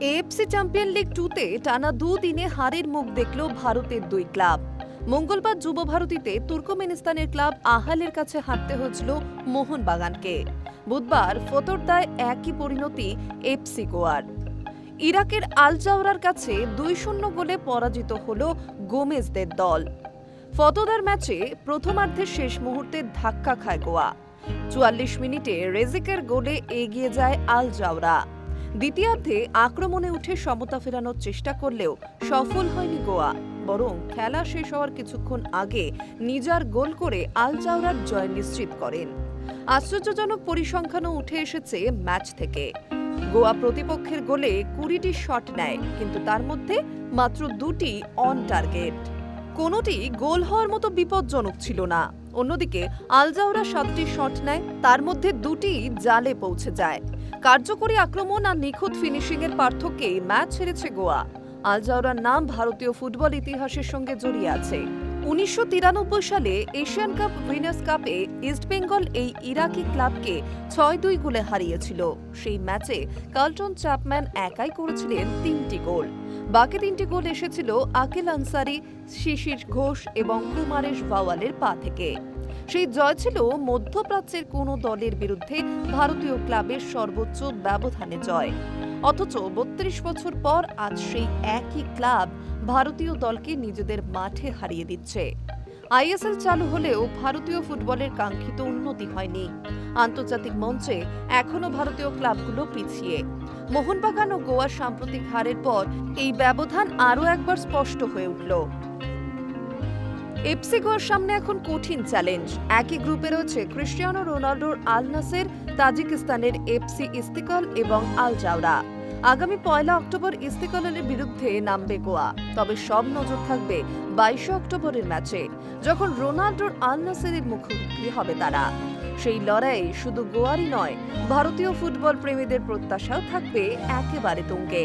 AFC champion league টুতে টানা দুদিনে হারের মুখ দেখল ভারতের দুই ক্লাব। মঙ্গলবার যুব ভারতীতে তুর্কমেনিস্তানের ক্লাব আহালের কাছে হারতে হয়েছিল মোহনবাগানকে। বুধবার ফতোরদায় একই পরিণতি এফসি গোয়ার। ইরাকের আলজাওরার কাছে দুই শূন্য গোলে পরাজিত হল গোমেজদের দল। ফতদার ম্যাচে প্রথমার্ধের শেষ মুহূর্তে ধাক্কা খায় গোয়া। চুয়াল্লিশ মিনিটে রেজিকের গোলে এগিয়ে যায় আল জাওরা। দ্বিতীয়ার্ধে আক্রমণে উঠে সমতা ফেরানোর চেষ্টা করলেও সফল হয়নি গোয়া। বরং খেলা শেষ হওয়ার কিছুক্ষণ আগে নিজার গোল করে আল জাওরার জয় নিশ্চিত করেন। আশ্চর্যজনক পরিসংখ্যানও উঠে এসেছে ম্যাচ থেকে। গোয়া প্রতিপক্ষের গোলে কুড়িটি শট নেয়, কিন্তু তার মধ্যে মাত্র দুটি অন টার্গেট কোনোটি গোল হওয়ার মতো বিপজ্জনক ছিল না। অন্যদিকে আলজাওরা সাতটি শট নেয়, তার মধ্যে দুটি জালে পৌঁছে যায়। কার্যকরী আক্রমণ আর নিখুঁত ফিনিশিংয়ের পার্থক্যে ম্যাচ হেরেছে গোয়া। আলজাওরার নাম ভারতীয় ফুটবল ইতিহাসের সঙ্গে জড়িয়ে আছে। উনিশশো তিরানব্বই সালে এশিয়ান কাপ উইনার্স কাপে ইস্টবেঙ্গল এই ইরাকি ক্লাবকে ছয় দুই গোলে হারিয়েছিল। সেই ম্যাচে কার্লটন চ্যাপম্যান একাই করেছিলেন তিনটি গোল। বাকি তিনটি গোল এসেছিল আকিল আনসারি, শিশির ঘোষ এবং কুমারেশ ভাওয়ালের পা থেকে। সেই জয় ছিল মধ্যপ্রাচ্যের কোনো দলের বিরুদ্ধে ভারতীয় ক্লাবের সর্বোচ্চ ব্যবধানে জয়। অথচ বত্রিশ বছর পর আজ সেই একই ক্লাব ভারতীয় দলকে নিজেদের মাঠে হারিয়ে দিচ্ছে। আইএসএল চালু হলেও ভারতীয় ফুটবলের কাঙ্ক্ষিত উন্নতি হয়নি। আন্তর্জাতিক মঞ্চে এখনও ভারতীয় ক্লাবগুলো পিছিয়ে। মোহনবাগান ও গোয়ার সাম্প্রতিক হারের পর এই ব্যবধান আরও একবার স্পষ্ট হয়ে উঠল। এফসি গোয়ার সামনে এখন কঠিন চ্যালেঞ্জ। একই গ্রুপে রয়েছে ক্রিস্টিয়ানো রোনাল্ডোর আল নাসের তাজিকিস্তানের এফসি ইস্তিকল এবং আল জাওরা আগামী পয়লা অক্টোবর ইস্তিকলের বিরুদ্ধে নামবে গোয়া। তবে সব নজর থাকবে বাইশে অক্টোবরের ম্যাচে, যখন রোনাল্ডোর আল নাসেরের মুখোমুখি হবে তারা। সেই লড়াই শুধু গোয়ারই নয়, ভারতীয় ফুটবল প্রেমীদের প্রত্যাশাও থাকবে একেবারে তুঙ্গে।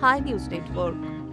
Hi news network.